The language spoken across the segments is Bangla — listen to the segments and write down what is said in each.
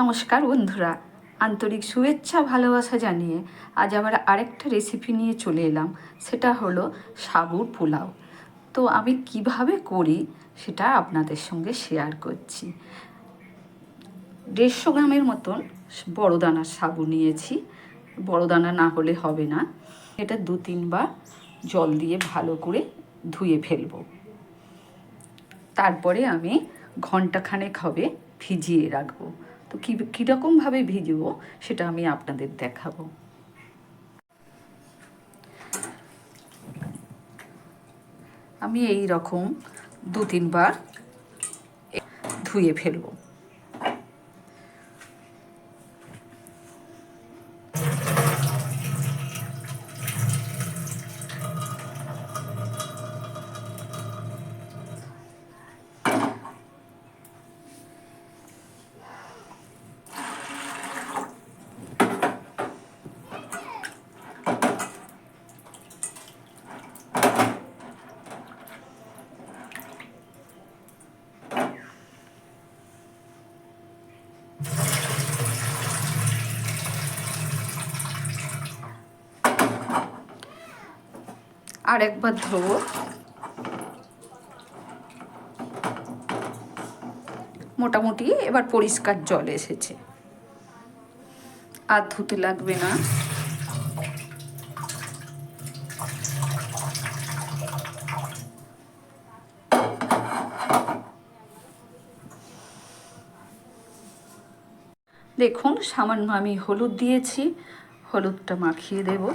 নমস্কার বন্ধুরা। আন্তরিক শুভেচ্ছা, ভালোবাসা জানিয়ে আজ আবার আরেকটা রেসিপি নিয়ে চলে এলাম। সেটা হলো সাবুর পোলাও। তো আমি কীভাবে করি সেটা আপনাদের সঙ্গে শেয়ার করছি। দেড়শো গ্রামের মতন বড় দানার সাবু নিয়েছি। বড় দানা না হলে হবে না। এটা দু তিনবার জল দিয়ে ভালো করে ধুয়ে ফেলব। তারপরে আমি ঘন্টাখানেক হবে ভিজিয়ে রাখব। তো কী কীরকমভাবে ভিজবো সেটা আমি আপনাদের দেখাবো। আমি এই রকম দু তিনবার ধুয়ে ফেলব। আর একবার ধোবো। মোটামুটি এবার পরিষ্কার জল এসেছে। আর ধুতে লাগবে না। দেখুন, সামান্য আমি হলুদ দিয়েছি। হলুদটা মাখিয়ে দেবো।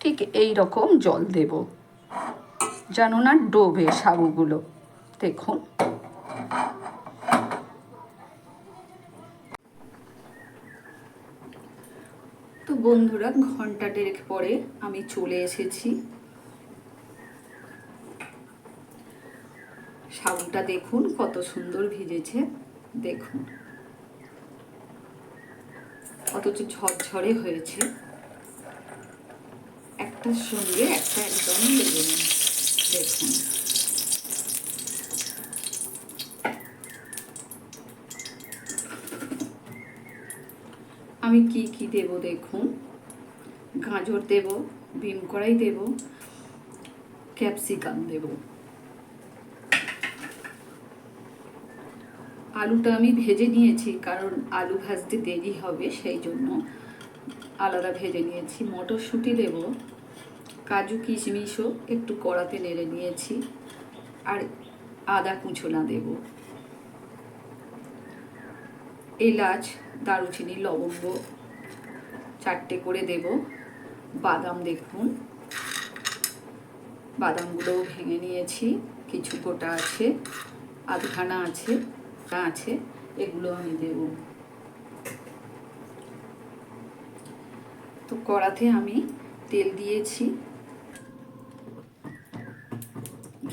ঠিক এই রকম জল দেব। যেন না ডোবে সাবুগুলো দেখুন। তো বন্ধুরা, ঘণ্টা দেড়েক পরে আমি চলে এসেছি। সাবুটা দেখুন, কত সুন্দর ভিজেছে। দেখুন। অথচ ঝরঝরে হয়েছে। একটার সঙ্গে একটা একদম লেগে নিন দেখুন আমি কি কি দেব দেখুন গাজর দেব বিম কড়াই দেব ক্যাপসিকাম দেব আলুটা আমি ভেজে নিয়েছি, কারণ আলু ভাজতে দেরি হবে, সেই জন্য আলাদা ভেজে নিয়েছি। মটরশুঁটি দেব। কাজু কিশমিশও একটু কড়াতে নেড়ে নিয়েছি। আর আদা কুচোনা দেব। এলাচ, দারুচিনি, লবঙ্গ চারটে করে দেব। বাদাম দেখুন। বাদামগুলোও ভেঙে নিয়েছি। কিছু গোটা আছে, আধখানা আছে আছে, এগুলো আমি দেব। তো কড়াতে আমি তেল দিয়েছি।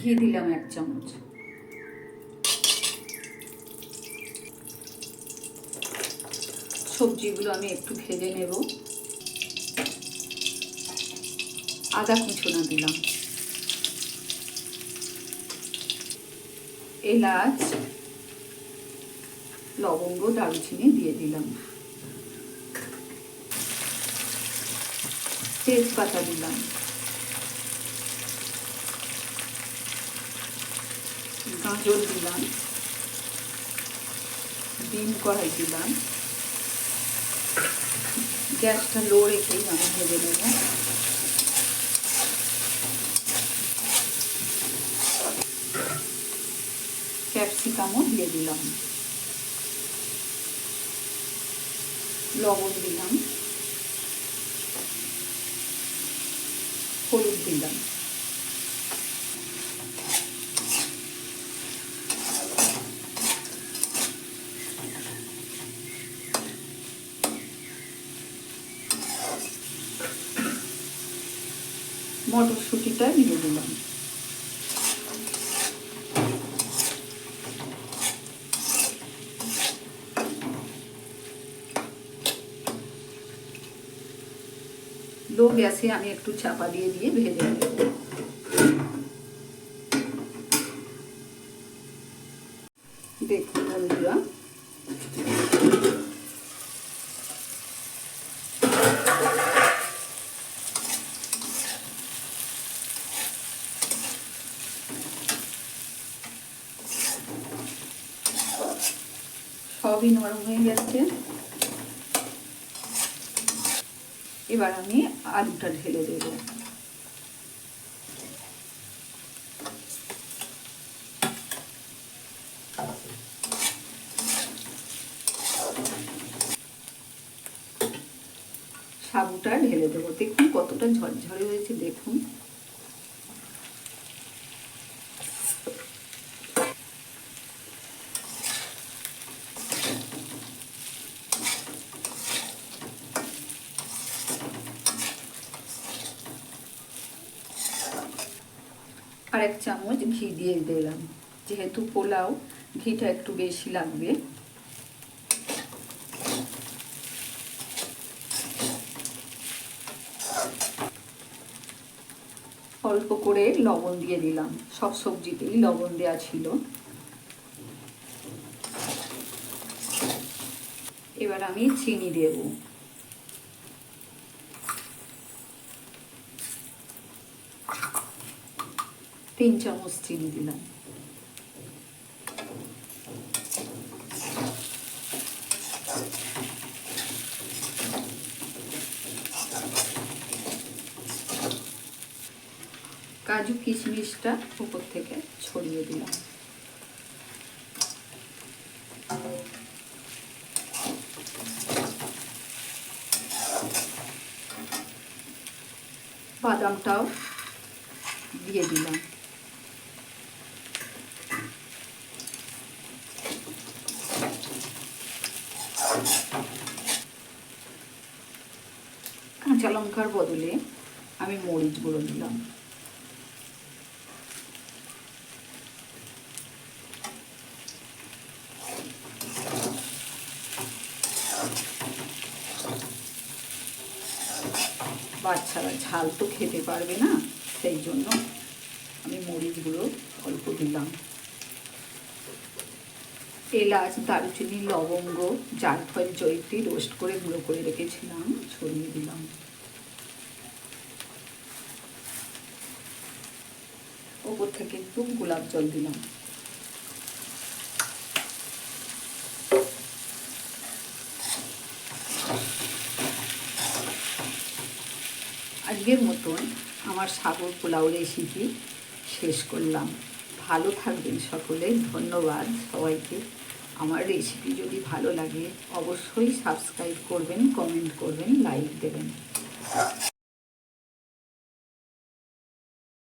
ঘি দিলাম এক চামচ। সবজিগুলো আমি একটু ভেজে নেব। আদা কুচোনা দিলাম। এলাচ, লবঙ্গ, দারুচিনি দিয়ে দিলাম। তেজপাতা দিলাম। গাজর দিলাম, ডিম কড়াই দিলাম। গ্যাসটা লো রেখেই আমি ভেজে নেব। ক্যাপসিকামও দিয়ে দিলাম। লবণ দিলাম। হলুদ দিলাম। মটরশুঁটিটা দিয়ে দিলাম। লো গ্যাসে আমি একটু চাপা দিয়ে দিয়ে ভেজে নেব। দেখুন বন্ধুরা সবই নরম হয়ে গেছে। এবার আমি আলুটা ঢেলে দেব। সাবুটা ঢেলে দেবো। দেখুন কতটা ঝরঝরে হয়েছে, দেখুন। আর এক চামচ ঘি দিয়ে দিলাম। যেহেতু পোলাও, ঘিটা একটু বেশি লাগবে। অল্প করে লবণ দিয়ে দিলাম। সব সবজিতেই লবণ দেওয়া ছিল। এবার আমি চিনি দেব। তিন চামচ চিনি দিলাম। কাজু কিশমিশটা উপর থেকে ছড়িয়ে দিলাম। বাদামটাও দিয়ে দিলাম। লঙ্কার বদলে আমি মরিচ গুঁড়ো দিলাম। বাচ্চারা ঝাল তো খেতে পারবে না, সেই জন্য আমি মরিচগুলো অল্প দিলাম। এলাচ, দারুচিনি, লবঙ্গ, জায়ফল, জয়িত্রী রোস্ট করে গুঁড়ো করে রেখেছিলাম, ছড়িয়ে দিলাম। ওপর থেকে একটু গোলাপ জল দিলাম। আজকের মতন আমার সাগর পোলাও রেসিপি শেষ করলাম। ভালো থাকবেন সকলে, ধন্যবাদ সবাইকে। আমার রেসিপি যদি ভালো লাগে, অবশ্যই সাবস্ক্রাইব করবেন কমেন্ট করবেন লাইক দেবেন।